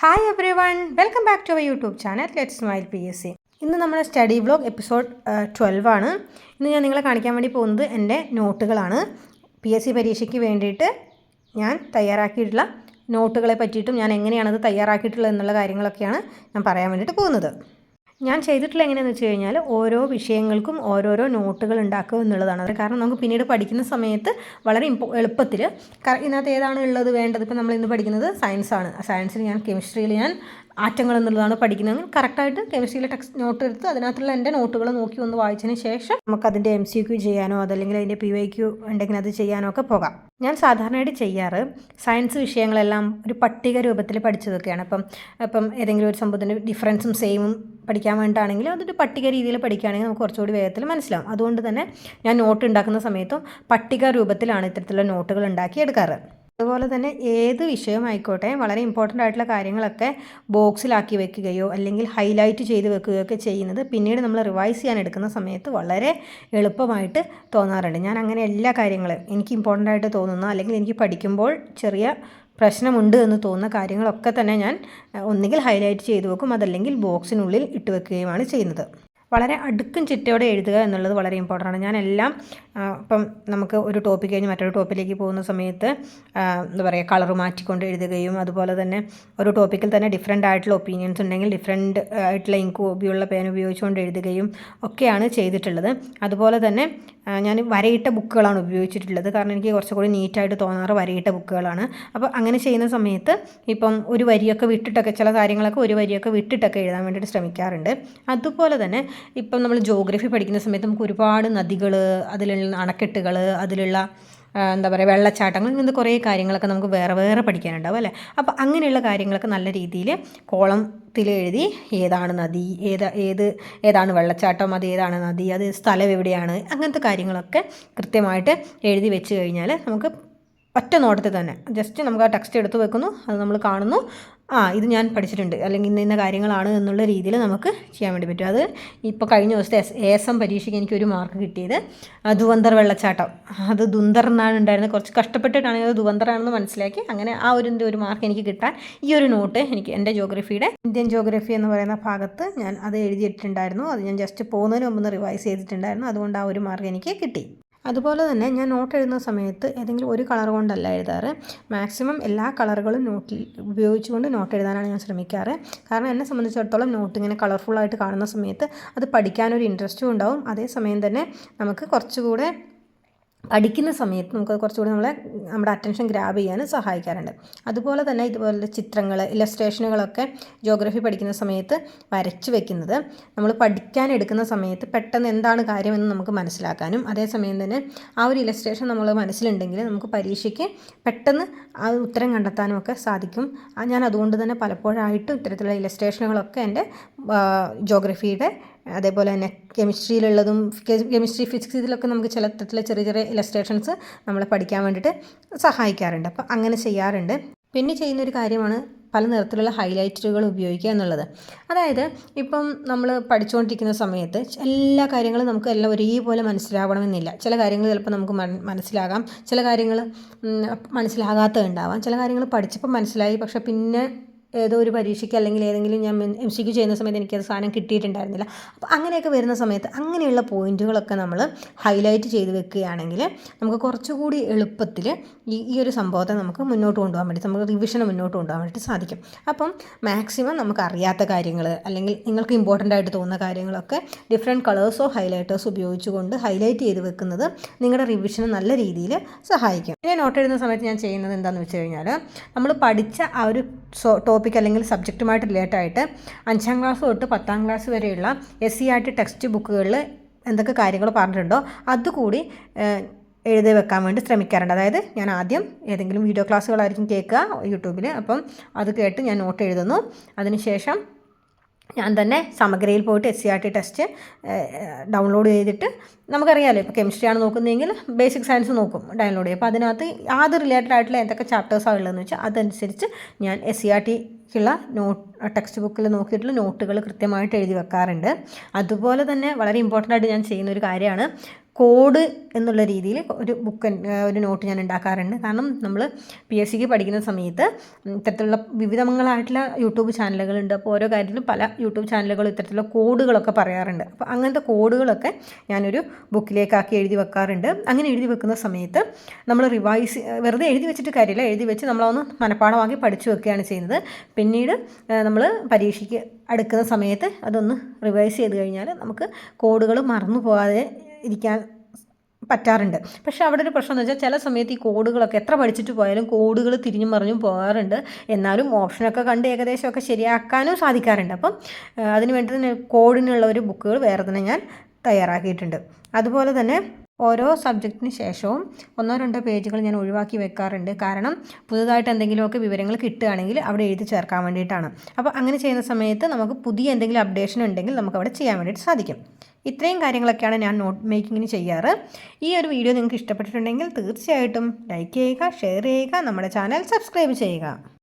Hi everyone welcome back to our YouTube channel let's smile P S C ഇന്ന് നമ്മുടെ study vlog episode twelve ആണ്. ഇന്ന് ഞാൻ നിങ്ങളെ കാണിക്കാൻ വേണ്ടി പോകുന്നത് എന്റെ നോട്ടുകളാണ്. പി എസ് സി പരീക്ഷയ്ക്ക് വേണ്ടിയിട്ട് ഞാൻ തയ്യാറാക്കിയിട്ടുള്ള നോട്ടുകളെ പറ്റിയിട്ടും ഞാൻ എങ്ങനെയാണത് തയ്യാറാക്കിയിട്ടുള്ളത് എന്നുള്ള കാര്യങ്ങളൊക്കെയാണ് ഞാൻ പറയാൻ വേണ്ടിയിട്ട് പോകുന്നത്. ഞാൻ ചെയ്തിട്ടുള്ള എങ്ങനെയാണെന്ന് വെച്ച് കഴിഞ്ഞാൽ ഓരോ വിഷയങ്ങൾക്കും ഓരോരോ നോട്ടുകൾ ഉണ്ടാക്കുക എന്നുള്ളതാണ്. കാരണം നമുക്ക് പിന്നീട് പഠിക്കുന്ന സമയത്ത് വളരെ ഇമ്പോ എളുപ്പത്തിൽ ഇതിനകത്ത് ഏതാണ് ഉള്ളത് വേണ്ടത്? ഇപ്പം നമ്മൾ ഇന്ന് പഠിക്കുന്നത് സയൻസാണ് സയൻസിൽ ഞാൻ കെമിസ്ട്രിയിൽ ഞാൻ ആറ്റങ്ങൾ എന്നുള്ളതാണ് പഠിക്കുന്നത്. കറക്റ്റായിട്ട് കെമിസ്ട്രിയിലെ ടെക്സ്റ്റ് നോട്ട് എടുത്ത് അതിനകത്തുള്ള എന്റെ നോട്ടുകൾ നോക്കി ഒന്ന് വായിച്ചതിന് ശേഷം നമുക്കതിന്റെ എം സി ക്യു ചെയ്യാനോ അതല്ലെങ്കിൽ അതിന്റെ പി വൈ ക്യു ഉണ്ടെങ്കിൽ അത് ചെയ്യാനോ ഒക്കെ പോകാം. ഞാൻ സാധാരണയായിട്ട് ചെയ്യാറ് സയൻസ് വിഷയങ്ങളെല്ലാം ഒരു പട്ടിക രൂപത്തിൽ പഠിച്ചതൊക്കെയാണ്. അപ്പം അപ്പം ഏതെങ്കിലും ഒരു സംഭവത്തിന്റെ ഡിഫറൻസും സെയിമും പഠിക്കാൻ വേണ്ടിയിട്ടാണെങ്കിൽ അതൊരു പട്ടിക രീതിയിൽ പഠിക്കുകയാണെങ്കിൽ നമുക്ക് കുറച്ചുകൂടി വേഗത്തിൽ മനസ്സിലാവും. അതുകൊണ്ട് തന്നെ ഞാൻ നോട്ട് ഉണ്ടാക്കുന്ന സമയത്തും പട്ടിക രൂപത്തിലാണ് ഇത്തരത്തിലുള്ള നോട്ടുകൾ ഉണ്ടാക്കി എടുക്കാറ്. അതുപോലെ തന്നെ ഏത് വിഷയമായിക്കോട്ടെ വളരെ ഇമ്പോർട്ടന്റ് ആയിട്ടുള്ള കാര്യങ്ങളൊക്കെ ബോക്സിലാക്കി വെക്കുകയോ അല്ലെങ്കിൽ ഹൈലൈറ്റ് ചെയ്ത് വെക്കുകയോ ഒക്കെ ചെയ്യുന്നത് പിന്നീട് നമ്മൾ റിവൈസ് ചെയ്യാൻ എടുക്കുന്ന സമയത്ത് വളരെ എളുപ്പമായിട്ട് തോന്നാറുണ്ട്. ഞാൻ അങ്ങനെ എല്ലാ കാര്യങ്ങളും എനിക്ക് ഇമ്പോർട്ടന്റ് ആയിട്ട് തോന്നുന്ന അല്ലെങ്കിൽ എനിക്ക് പഠിക്കുമ്പോൾ ചെറിയ പ്രശ്നമുണ്ട് എന്ന് തോന്നുന്ന കാര്യങ്ങളൊക്കെ തന്നെ ഞാൻ ഒന്നുകിൽ ഹൈലൈറ്റ് ചെയ്ത് വെക്കും അതല്ലെങ്കിൽ ബോക്സിനുള്ളിൽ ഇട്ട് വെക്കുകയുമാണ് ചെയ്യുന്നത്. വളരെ അടുക്കും ചിട്ടയോടെ എഴുതുക എന്നുള്ളത് വളരെ ഇമ്പോർട്ടന്റ് ആണ്. ഞാനെല്ലാം ഇപ്പം നമുക്ക് ഒരു ടോപ്പിക് കഴിഞ്ഞ് മറ്റൊരു ടോപ്പിലേക്ക് പോകുന്ന സമയത്ത് എന്താ പറയുക കളർ മാറ്റിക്കൊണ്ട് എഴുതുകയും അതുപോലെ തന്നെ ഒരു ടോപ്പിക്കിൽ തന്നെ ഡിഫറെന്റ് ആയിട്ടുള്ള ഒപ്പീനിയൻസ് ഉണ്ടെങ്കിൽ ഡിഫറെന്റ് ആയിട്ടുള്ള ഇങ്ക് ഉപയോഗിച്ചുള്ള പേൻ ഉപയോഗിച്ചുകൊണ്ട് എഴുതുകയും ഒക്കെയാണ് ചെയ്തിട്ടുള്ളത്. അതുപോലെ തന്നെ ഞാൻ വരയിട്ട ബുക്കുകളാണ് ഉപയോഗിച്ചിട്ടുള്ളത്. കാരണം എനിക്ക് കുറച്ചുകൂടി നീറ്റായിട്ട് തോന്നാറ് വരയിട്ട ബുക്കുകളാണ്. അപ്പോൾ അങ്ങനെ ചെയ്യുന്ന സമയത്ത് ഇപ്പം ഒരു വരിയൊക്കെ വിട്ടിട്ടൊക്കെ ചില കാര്യങ്ങളൊക്കെ ഒരു വരിയൊക്കെ വിട്ടിട്ടൊക്കെ എഴുതാൻ വേണ്ടിയിട്ട് ശ്രമിക്കാറുണ്ട്. അതുപോലെ തന്നെ ഇപ്പം നമ്മൾ ജോഗ്രഫി പഠിക്കുന്ന സമയത്ത് നമുക്ക് ഒരുപാട് നദികൾ അതിലുള്ള അണക്കെട്ടുകൾ അതിലുള്ള എന്താ പറയുക വെള്ളച്ചാട്ടങ്ങൾ ഇങ്ങനത്തെ കുറേ കാര്യങ്ങളൊക്കെ നമുക്ക് വേറെ വേറെ പഠിക്കാനുണ്ടാവും അല്ലേ? അപ്പോൾ അങ്ങനെയുള്ള കാര്യങ്ങളൊക്കെ നല്ല രീതിയിൽ കോളത്തിൽ എഴുതി ഏതാണ് നദി ഏത് ഏത് ഏതാണ് വെള്ളച്ചാട്ടം അത് ഏതാണ് നദി അത് സ്ഥലം എവിടെയാണ് അങ്ങനത്തെ കാര്യങ്ങളൊക്കെ കൃത്യമായിട്ട് എഴുതി വെച്ച് കഴിഞ്ഞാൽ നമുക്ക് ഒറ്റ നോട്ടത്തിൽ തന്നെ ജസ്റ്റ് നമുക്ക് ആ ടെക്സ്റ്റ് എടുത്ത് വെക്കുന്നു അത് നമ്മൾ കാണുന്നു ആ ഇത് ഞാൻ പഠിച്ചിട്ടുണ്ട്. അല്ലെങ്കിൽ ഇന്ന ഇന്ന കാര്യങ്ങളാണ് എന്നുള്ള രീതിയിൽ നമുക്ക് ചെയ്യാൻ വേണ്ടി പറ്റും. അത് ഇപ്പോൾ കഴിഞ്ഞ ദിവസത്തെ എസ് എസ് എം പരീക്ഷയ്ക്ക് എനിക്കൊരു മാർക്ക് കിട്ടിയത്. ദുവന്തർ വെള്ളച്ചാട്ടം. അത് ദുന്തർ എന്നാണ് ഉണ്ടായിരുന്നത്. കുറച്ച് കഷ്ടപ്പെട്ടിട്ടാണ് അത് ദുവന്തറാണെന്ന് മനസ്സിലാക്കി അങ്ങനെ ആ ഒരു ഒരു മാർക്ക് എനിക്ക് കിട്ടാൻ ഈ ഒരു നോട്ട് എനിക്ക് എന്റെ ജോഗ്രഫിയുടെ ഇന്ത്യൻ ജോഗ്രഫി എന്ന് പറയുന്ന ഭാഗത്ത് ഞാൻ അത് എഴുതിയിട്ടുണ്ടായിരുന്നു അത് ഞാൻ ജസ്റ്റ് പോകുന്നതിന് മുമ്പ് റിവൈസ് ചെയ്തിട്ടുണ്ടായിരുന്നു. അതുകൊണ്ട് ആ ഒരു മാർക്ക് എനിക്ക് കിട്ടി. അതുപോലെ തന്നെ ഞാൻ നോട്ട് എഴുതുന്ന സമയത്ത് ഏതെങ്കിലും ഒരു കളർ കൊണ്ടല്ല എഴുതാറ്. മാക്സിമം എല്ലാ കളറുകളും നോട്ടിൽ ഉപയോഗിച്ചുകൊണ്ട് നോട്ട് എഴുതാനാണ് ഞാൻ ശ്രമിക്കാറ്. കാരണം എന്നെ സംബന്ധിച്ചിടത്തോളം നോട്ട് ഇങ്ങനെ കളർഫുള്ളായിട്ട് കാണുന്ന സമയത്ത് അത് പഠിക്കാനൊരു ഇൻട്രസ്റ്റും ഉണ്ടാവും. അതേസമയം തന്നെ നമുക്ക് കുറച്ചുകൂടെ പഠിക്കുന്ന സമയത്ത് നമുക്ക് കുറച്ചുകൂടി നമ്മളെ നമ്മുടെ അറ്റൻഷൻ ഗ്രാബ് ചെയ്യാൻ സഹായിക്കാറുണ്ട്. അതുപോലെ തന്നെ ഇതുപോലെ ചിത്രങ്ങൾ ഇലസ്ട്രേഷനുകളൊക്കെ ജോഗ്രഫി പഠിക്കുന്ന സമയത്ത് വരച്ചു വെക്കുന്നത് നമ്മൾ പഠിക്കാൻ എടുക്കുന്ന സമയത്ത് പെട്ടെന്ന് എന്താണ് കാര്യമെന്ന് നമുക്ക് മനസ്സിലാക്കാനും അതേസമയം തന്നെ ആ ഒരു ഇലസ്ട്രേഷൻ നമ്മൾ മനസ്സിലുണ്ടെങ്കിൽ നമുക്ക് പരീക്ഷയ്ക്ക് പെട്ടെന്ന് ആ ഉത്തരം കണ്ടെത്താനും ഒക്കെ സാധിക്കും ഞാൻ അതുകൊണ്ട് തന്നെ പലപ്പോഴായിട്ടും ഇത്തരത്തിലുള്ള ഇലസ്ട്രേഷനുകളൊക്കെ എന്റെ ജോഗ്രഫിയുടെ അതേപോലെ തന്നെ കെമിസ്ട്രിയിലുള്ളതും കെമിസ്ട്രി ഫിസിക്സ് ഇതിലൊക്കെ നമുക്ക് ചില തരത്തിലെ ചെറിയ ചെറിയ ഇലസ്ട്രേഷൻസ് നമ്മളെ പഠിക്കാൻ വേണ്ടിയിട്ട് സഹായിക്കാറുണ്ട്. അപ്പോൾ അങ്ങനെ ചെയ്യാറുണ്ട്. പിന്നെ ചെയ്യുന്നൊരു കാര്യമാണ് പല നിറത്തിലുള്ള ഹൈലൈറ്ററുകൾ ഉപയോഗിക്കുക എന്നുള്ളത്. അതായത് ഇപ്പം നമ്മൾ പഠിച്ചുകൊണ്ടിരിക്കുന്ന സമയത്ത് എല്ലാ കാര്യങ്ങളും നമുക്ക് എല്ലാം ഒരേപോലെ മനസ്സിലാവണമെന്നില്ല. ചില കാര്യങ്ങൾ ചിലപ്പോൾ നമുക്ക് മനസ്സിലാകാം. ചില കാര്യങ്ങൾ മനസ്സിലാകാത്തതുണ്ടാവാം. ചില കാര്യങ്ങൾ പഠിച്ചപ്പോൾ മനസ്സിലായി. പക്ഷേ പിന്നെ ഏതോ ഒരു പരീക്ഷയ്ക്ക് അല്ലെങ്കിൽ ഏതെങ്കിലും ഞാൻ എം സി ക്യു ചെയ്യുന്ന സമയത്ത് എനിക്കത് സാധനം കിട്ടിയിട്ടുണ്ടായിരുന്നില്ല. അപ്പോൾ അങ്ങനെയൊക്കെ വരുന്ന സമയത്ത് അങ്ങനെയുള്ള പോയിന്റുകളൊക്കെ നമ്മൾ ഹൈലൈറ്റ് ചെയ്ത് വെക്കുകയാണെങ്കിൽ നമുക്ക് കുറച്ചുകൂടി എളുപ്പത്തിൽ ഈ ഈ ഒരു സംഭവത്തെ നമുക്ക് മുന്നോട്ട് കൊണ്ടുപോകാൻ വേണ്ടി നമുക്ക് റിവിഷന് മുന്നോട്ട് കൊണ്ടുപോകാൻ വേണ്ടി സാധിക്കും. അപ്പം മാക്സിമം നമുക്ക് അറിയാത്ത കാര്യങ്ങൾ അല്ലെങ്കിൽ നിങ്ങൾക്ക് ഇമ്പോർട്ടന്റ് ആയിട്ട് തോന്നുന്ന കാര്യങ്ങളൊക്കെ ഡിഫറെന്റ് കളേഴ്സോ ഹൈലൈറ്റേഴ്സ് ഉപയോഗിച്ചുകൊണ്ട് ഹൈലൈറ്റ് ചെയ്ത് വെക്കുന്നത് നിങ്ങളുടെ റിവിഷന് നല്ല രീതിയിൽ സഹായിക്കും. ഞാൻ നോട്ട് എഴുതുന്ന സമയത്ത് ഞാൻ ചെയ്യുന്നത് എന്താണെന്ന് വെച്ച് കഴിഞ്ഞാൽ നമ്മൾ പഠിച്ച ആ ഒരു ടോപ്പിക് അല്ലെങ്കിൽ സബ്ജക്റ്റുമായിട്ട് റിലേറ്റ് ആയിട്ട് അഞ്ചാം ക്ലാസ് തൊട്ട് പത്താം ക്ലാസ് വരെയുള്ള S C R T text ബുക്കുകളിൽ എന്തൊക്കെ കാര്യങ്ങൾ പറഞ്ഞിട്ടുണ്ടോ അതുകൂടി എഴുതി വെക്കാൻ വേണ്ടി ശ്രമിക്കാറുണ്ട്. അതായത് ഞാൻ ആദ്യം ഏതെങ്കിലും വീഡിയോ ക്ലാസ്സുകളായിരിക്കും കേൾക്കുക യൂട്യൂബിൽ അപ്പം അത് കേട്ട് ഞാൻ നോട്ട് എഴുതുന്നു. അതിനുശേഷം ഞാൻ തന്നെ സമഗ്രയിൽ പോയിട്ട് S C R T test download ചെയ്തിട്ട് നമുക്കറിയാമല്ലോ ഇപ്പോൾ കെമിസ്ട്രിയാണ് നോക്കുന്നതെങ്കിൽ ബേസിക് സയൻസ് നോക്കും ഡൗൺലോഡ് ചെയ്യും. അപ്പോൾ അതിനകത്ത് അത് റിലേറ്റഡ് ആയിട്ടുള്ള എന്തൊക്കെ ചാപ്റ്റേഴ്സാണ് ഉള്ളതെന്ന് വെച്ചാൽ അതനുസരിച്ച് ഞാൻ എസ് സി ആർ ടിക്കുള്ള നോട്ട് ടെക്സ്റ്റ് ബുക്കിൽ നോക്കിയിട്ടുള്ള നോട്ടുകൾ കൃത്യമായിട്ട് എഴുതി വെക്കാറുണ്ട്. അതുപോലെ തന്നെ വളരെ ഇമ്പോർട്ടന്റ് ആയിട്ട് ഞാൻ ചെയ്യുന്ന ഒരു കാര്യമാണ് കോഡ് എന്നുള്ള രീതിയിൽ ഒരു ബുക്ക് ഒരു നോട്ട് ഞാൻ ഉണ്ടാക്കാറുണ്ട്. കാരണം നമ്മൾ പി എസ് സിക്ക് പഠിക്കുന്ന സമയത്ത് ഇത്തരത്തിലുള്ള വിവിധങ്ങളായിട്ടുള്ള യൂട്യൂബ് ചാനലുകളുണ്ട് അപ്പോൾ ഓരോ കാര്യത്തിലും പല യൂട്യൂബ് ചാനലുകളും ഇത്തരത്തിലുള്ള കോഡുകളൊക്കെ പറയാറുണ്ട്. അപ്പോൾ അങ്ങനത്തെ കോഡുകളൊക്കെ ഞാനൊരു ബുക്കിലേക്കാക്കി എഴുതി വെക്കാറുണ്ട്. അങ്ങനെ എഴുതി വെക്കുന്ന സമയത്ത് നമ്മൾ റിവൈസ് വെറുതെ എഴുതി വെച്ചിട്ട് കാര്യമില്ല. എഴുതി വെച്ച് നമ്മളൊന്ന് മനഃപ്പാടമാക്കി പഠിച്ചു വെക്കുകയാണ് ചെയ്യുന്നത്. പിന്നീട് നമ്മൾ പരീക്ഷയ്ക്ക് അടുക്കുന്ന സമയത്ത് അതൊന്ന് റിവൈസ് ചെയ്ത് കഴിഞ്ഞാൽ നമുക്ക് കോഡുകൾ മറന്നു പോകാതെ ഇരിക്കാൻ പറ്റാറുണ്ട്. പക്ഷേ അവിടെ ഒരു പ്രശ്നം എന്ന് വെച്ചാൽ ചില സമയത്ത് ഈ കോഡുകളൊക്കെ എത്ര പഠിച്ചിട്ട് പോയാലും കോഡുകൾ തിരിഞ്ഞും മറിഞ്ഞും പോകാറുണ്ട്. എന്നാലും ഓപ്ഷനൊക്കെ കണ്ട് ഏകദേശമൊക്കെ ശരിയാക്കാനും സാധിക്കാറുണ്ട്. അപ്പം അതിന് വേണ്ടി തന്നെ കോഡിനുള്ള ഒരു ബുക്കുകൾ വേറെ തന്നെ ഞാൻ തയ്യാറാക്കിയിട്ടുണ്ട്. അതുപോലെ തന്നെ ഓരോ സബ്ജക്റ്റിന് ശേഷവും ഒന്നോ രണ്ടോ പേജുകൾ ഞാൻ ഒഴിവാക്കി വെക്കാറുണ്ട്. കാരണം പുതുതായിട്ട് എന്തെങ്കിലുമൊക്കെ വിവരങ്ങൾ കിട്ടുകയാണെങ്കിൽ അവിടെ എഴുതി ചേർക്കാൻ വേണ്ടിയിട്ടാണ്. അപ്പോൾ അങ്ങനെ ചെയ്യുന്ന സമയത്ത് നമുക്ക് പുതിയ എന്തെങ്കിലും അപ്ഡേഷൻ ഉണ്ടെങ്കിൽ നമുക്ക് അവിടെ ചെയ്യാൻ വേണ്ടിയിട്ട് സാധിക്കും. ഇത്രയും കാര്യങ്ങളൊക്കെയാണ് ഞാൻ നോട്ട് മേക്കിങ്ങിന് ചെയ്യാറ്. ഈ ഒരു വീഡിയോ നിങ്ങൾക്ക് ഇഷ്ടപ്പെട്ടിട്ടുണ്ടെങ്കിൽ തീർച്ചയായിട്ടും ലൈക്ക് ചെയ്യുക ഷെയർ ചെയ്യുക നമ്മുടെ ചാനൽ സബ്സ്ക്രൈബ് ചെയ്യുക.